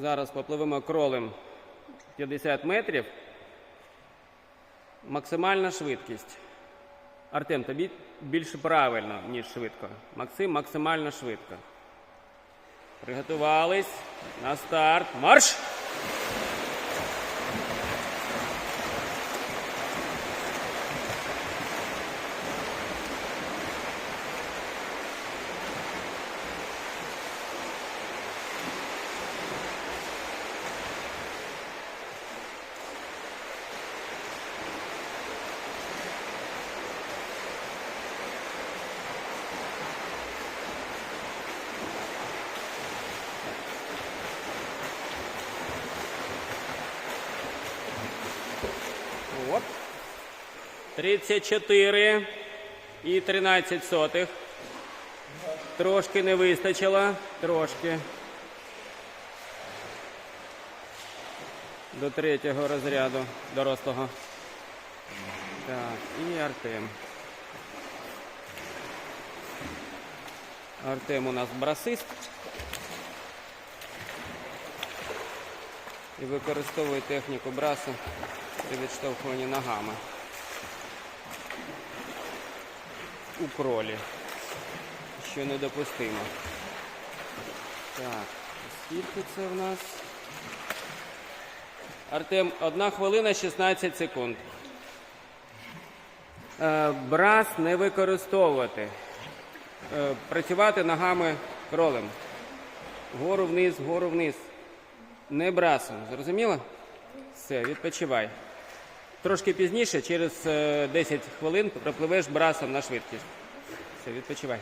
Зараз попливемо кролем 50 метрів. Максимальна швидкість. Артем, тобі більше правильно, ніж швидко. Максим максимально швидко. Приготувались. На старт. Марш! Оп. 34 і 13 сотих. Трошки не вистачило. Трошки. До третього розряду дорослого. Так, і Артем. Артем у нас брасист. І використовує техніку брасу при відштовхуванні ногами. У кролі. Що недопустимо. Так, скільки це в нас? Артем, 1 хвилина 16 секунд. Е, брас не використовувати. Е, працювати ногами кролем. Вгору вниз, вгору вниз. Не брасом. Зрозуміло? Все, відпочивай. Трошки пізніше, через е, 10 хвилин, пропливеш брасом на швидкість. Все, відпочивай.